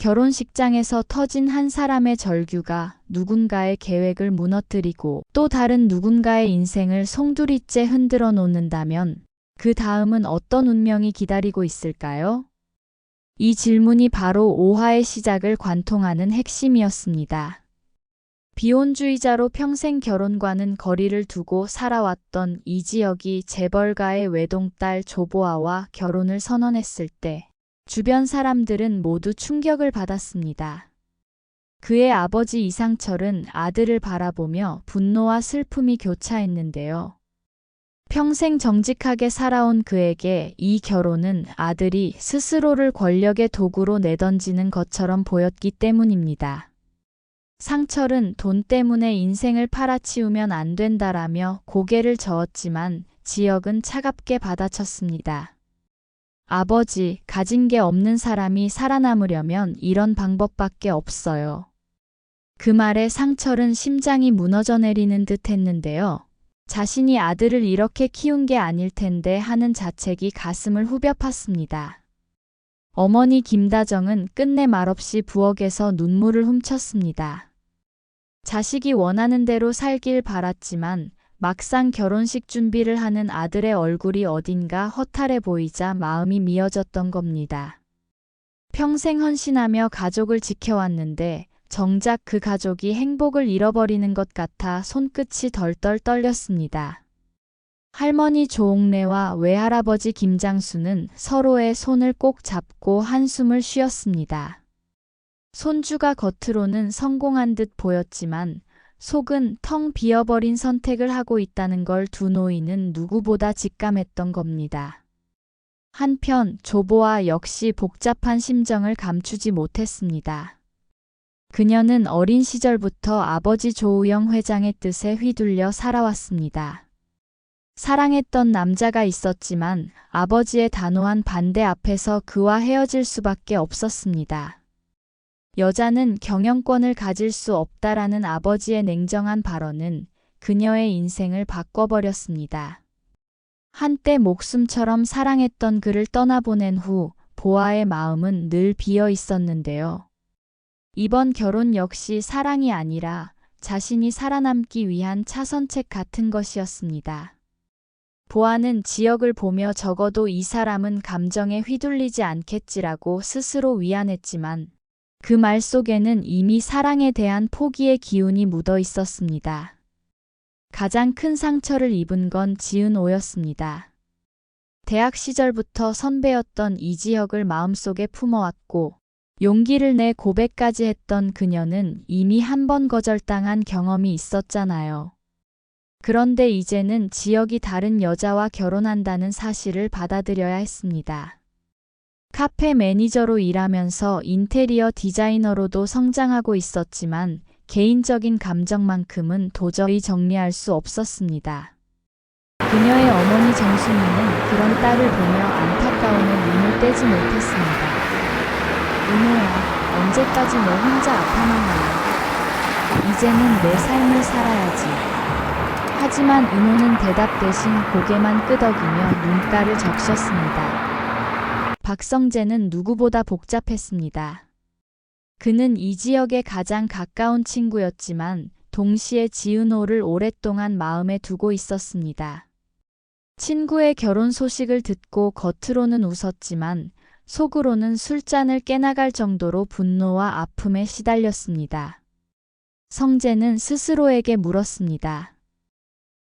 결혼식장에서 터진 한 사람의 절규가 누군가의 계획을 무너뜨리고 또 다른 누군가의 인생을 송두리째 흔들어 놓는다면 그 다음은 어떤 운명이 기다리고 있을까요? 이 질문이 바로 오화의 시작을 관통하는 핵심이었습니다. 비혼주의자로 평생 결혼과는 거리를 두고 살아왔던 이지혁이 재벌가의 외동딸 조보아와 결혼을 선언했을 때 주변 사람들은 모두 충격을 받았습니다. 그의 아버지 이상철은 아들을 바라보며 분노와 슬픔이 교차했는데요. 평생 정직하게 살아온 그에게 이 결혼은 아들이 스스로를 권력의 도구로 내던지는 것처럼 보였기 때문입니다. 상철은 돈 때문에 인생을 팔아치우면 안 된다라며 고개를 저었지만 지역은 차갑게 받아쳤습니다. 아버지, 가진 게 없는 사람이 살아남으려면 이런 방법밖에 없어요. 그 말에 상철은 심장이 무너져 내리는 듯 했는데요. 자신이 아들을 이렇게 키운 게 아닐 텐데 하는 자책이 가슴을 후벼 팠습니다. 어머니 김다정은 끝내 말없이 부엌에서 눈물을 훔쳤습니다. 자식이 원하는 대로 살길 바랐지만 막상 결혼식 준비를 하는 아들의 얼굴이 어딘가 허탈해 보이자 마음이 미어졌던 겁니다. 평생 헌신하며 가족을 지켜왔는데 정작 그 가족이 행복을 잃어버리는 것 같아 손끝이 덜덜 떨렸습니다. 할머니 조옥래와 외할아버지 김장수는 서로의 손을 꼭 잡고 한숨을 쉬었습니다. 손주가 겉으로는 성공한 듯 보였지만 속은 텅 비어버린 선택을 하고 있다는 걸 두 노인은 누구보다 직감했던 겁니다. 한편 조보아 역시 복잡한 심정을 감추지 못했습니다. 그녀는 어린 시절부터 아버지 조우영 회장의 뜻에 휘둘려 살아왔습니다. 사랑했던 남자가 있었지만 아버지의 단호한 반대 앞에서 그와 헤어질 수밖에 없었습니다. 여자는 경영권을 가질 수 없다라는 아버지의 냉정한 발언은 그녀의 인생을 바꿔버렸습니다. 한때 목숨처럼 사랑했던 그를 떠나보낸 후 보아의 마음은 늘 비어 있었는데요. 이번 결혼 역시 사랑이 아니라 자신이 살아남기 위한 차선책 같은 것이었습니다. 보아는 지역을 보며 적어도 이 사람은 감정에 휘둘리지 않겠지라고 스스로 위안했지만 그 말 속에는 이미 사랑에 대한 포기의 기운이 묻어 있었습니다. 가장 큰 상처를 입은 건 지은오였습니다. 대학 시절부터 선배였던 이지혁을 마음속에 품어왔고 용기를 내 고백까지 했던 그녀는 이미 한 번 거절당한 경험이 있었잖아요. 그런데 이제는 지역이 다른 여자와 결혼한다는 사실을 받아들여야 했습니다. 카페 매니저로 일하면서 인테리어 디자이너로도 성장하고 있었지만 개인적인 감정만큼은 도저히 정리할 수 없었습니다. 그녀의 어머니 정순이는 그런 딸을 보며 안타까움에 눈을 떼지 못했습니다. 은호야, 언제까지 너 혼자 아파만 할래? 이제는 내 삶을 살아야지. 하지만 은호는 대답 대신 고개만 끄덕이며 눈가를 적셨습니다. 박성재는 누구보다 복잡했습니다. 그는 이 지역의 가장 가까운 친구였지만 동시에 지은호를 오랫동안 마음에 두고 있었습니다. 친구의 결혼 소식을 듣고 겉으로는 웃었지만 속으로는 술잔을 깨나갈 정도로 분노와 아픔에 시달렸습니다. 성재는 스스로에게 물었습니다.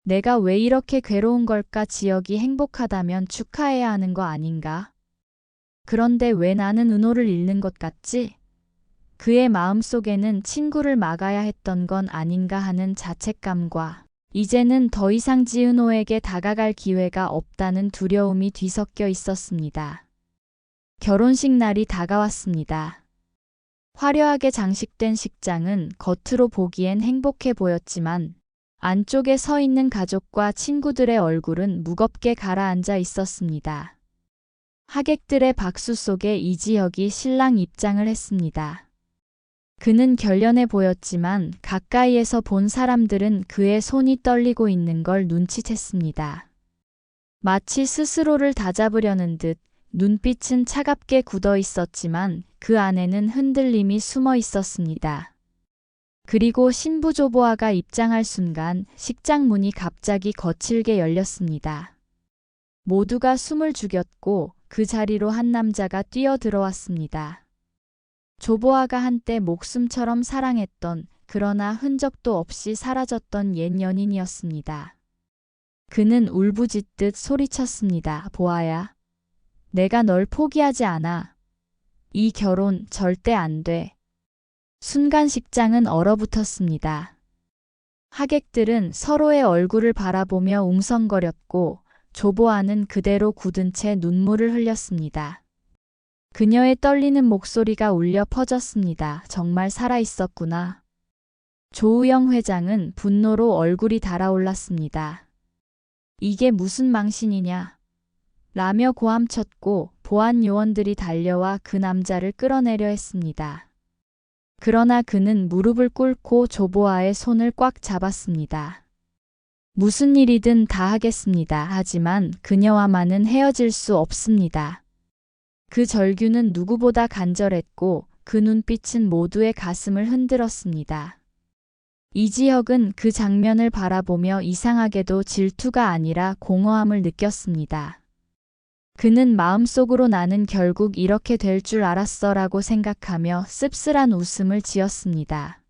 내가 왜 이렇게 괴로운 걸까 지역이 행복하다면 축하해야 하는 거 아닌가? 그런데 왜 나는 은호를 잃는 것 같지? 그의 마음 속에는 친구를 막아야 했던 건 아닌가 하는 자책감과 이제는 더 이상 지은호에게 다가갈 기회가 없다는 두려움이 뒤섞여 있었습니다. 결혼식 날이 다가왔습니다. 화려하게 장식된 식장은 겉으로 보기엔 행복해 보였지만 안쪽에 서 있는 가족과 친구들의 얼굴은 무겁게 가라앉아 있었습니다. 하객들의 박수 속에 이지혁이 신랑 입장을 했습니다. 그는 결연해 보였지만 가까이에서 본 사람들은 그의 손이 떨리고 있는 걸 눈치챘습니다. 마치 스스로를 다잡으려는 듯 눈빛은 차갑게 굳어 있었지만 그 안에는 흔들림이 숨어 있었습니다. 그리고 신부 조보아가 입장할 순간 식장 문이 갑자기 거칠게 열렸습니다. 모두가 숨을 죽였고 그 자리로 한 남자가 뛰어 들어왔습니다. 조보아가 한때 목숨처럼 사랑했던 그러나 흔적도 없이 사라졌던 옛 연인이었습니다. 그는 울부짖듯 소리쳤습니다. 보아야. 내가 널 포기하지 않아. 이 결혼 절대 안 돼. 순간 식장은 얼어붙었습니다. 하객들은 서로의 얼굴을 바라보며 웅성거렸고 조보아는 그대로 굳은 채 눈물을 흘렸습니다. 그녀의 떨리는 목소리가 울려 퍼졌습니다. 정말 살아있었구나. 조우영 회장은 분노로 얼굴이 달아올랐습니다. 이게 무슨 망신이냐? 라며 고함쳤고 보안 요원들이 달려와 그 남자를 끌어내려 했습니다. 그러나 그는 무릎을 꿇고 조보아의 손을 꽉 잡았습니다. 무슨 일이든 다 하겠습니다. 하지만 그녀와만은 헤어질 수 없습니다. 그 절규는 누구보다 간절했고 그 눈빛은 모두의 가슴을 흔들었습니다. 이지혁은 그 장면을 바라보며 이상하게도 질투가 아니라 공허함을 느꼈습니다. 그는 마음속으로 나는 결국 이렇게 될 줄 알았어 라고 생각하며 씁쓸한 웃음을 지었습니다.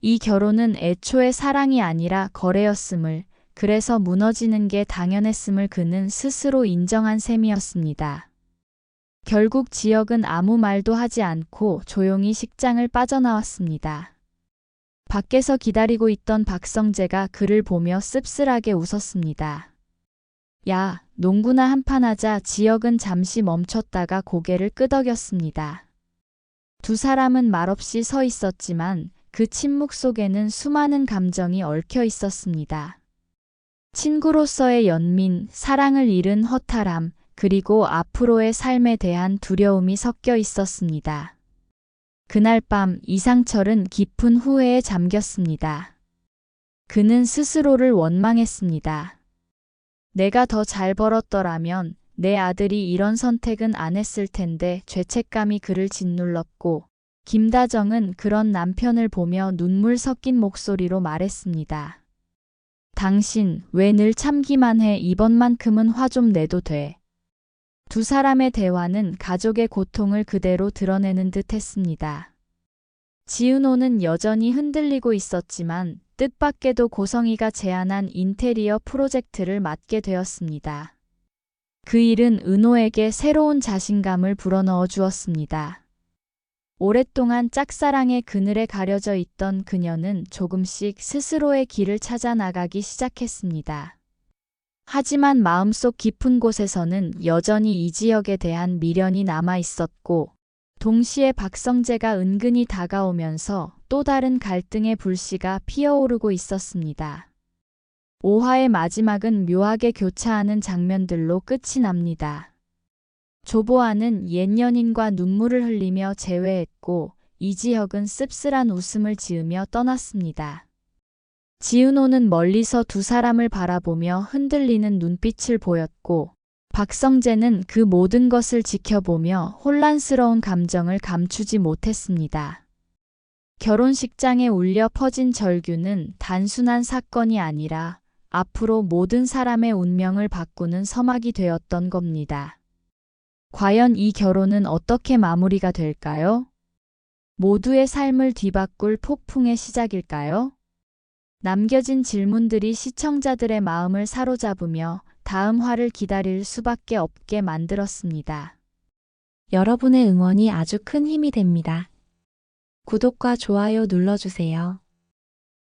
이 결혼은 애초에 사랑이 아니라 거래였음을, 그래서 무너지는 게 당연했음을 그는 스스로 인정한 셈이었습니다. 결국 지역은 아무 말도 하지 않고 조용히 식장을 빠져나왔습니다. 밖에서 기다리고 있던 박성재가 그를 보며 씁쓸하게 웃었습니다. 야, 농구나 한판 하자 지역은 잠시 멈췄다가 고개를 끄덕였습니다. 두 사람은 말없이 서 있었지만 그 침묵 속에는 수많은 감정이 얽혀 있었습니다. 친구로서의 연민, 사랑을 잃은 허탈함, 그리고 앞으로의 삶에 대한 두려움이 섞여 있었습니다. 그날 밤 이상철은 깊은 후회에 잠겼습니다. 그는 스스로를 원망했습니다. 내가 더 잘 벌었더라면 내 아들이 이런 선택은 안 했을 텐데 죄책감이 그를 짓눌렀고 김다정은 그런 남편을 보며 눈물 섞인 목소리로 말했습니다. 당신 왜 늘 참기만 해 이번만큼은 화 좀 내도 돼. 두 사람의 대화는 가족의 고통을 그대로 드러내는 듯 했습니다. 지은호는 여전히 흔들리고 있었지만 뜻밖에도 고성이가 제안한 인테리어 프로젝트를 맡게 되었습니다. 그 일은 은호에게 새로운 자신감을 불어넣어 주었습니다. 오랫동안 짝사랑의 그늘에 가려져 있던 그녀는 조금씩 스스로의 길을 찾아 나가기 시작했습니다. 하지만 마음속 깊은 곳에서는 여전히 이 지역에 대한 미련이 남아 있었고, 동시에 박성재가 은근히 다가오면서 또 다른 갈등의 불씨가 피어오르고 있었습니다. 5화의 마지막은 묘하게 교차하는 장면들로 끝이 납니다. 조보아는 옛 연인과 눈물을 흘리며 재회했고, 이지혁은 씁쓸한 웃음을 지으며 떠났습니다. 지은호는 멀리서 두 사람을 바라보며 흔들리는 눈빛을 보였고, 박성재는 그 모든 것을 지켜보며 혼란스러운 감정을 감추지 못했습니다. 결혼식장에 울려 퍼진 절규는 단순한 사건이 아니라 앞으로 모든 사람의 운명을 바꾸는 서막이 되었던 겁니다. 과연 이 결혼은 어떻게 마무리가 될까요? 모두의 삶을 뒤바꿀 폭풍의 시작일까요? 남겨진 질문들이 시청자들의 마음을 사로잡으며 다음 화를 기다릴 수밖에 없게 만들었습니다. 여러분의 응원이 아주 큰 힘이 됩니다. 구독과 좋아요 눌러주세요.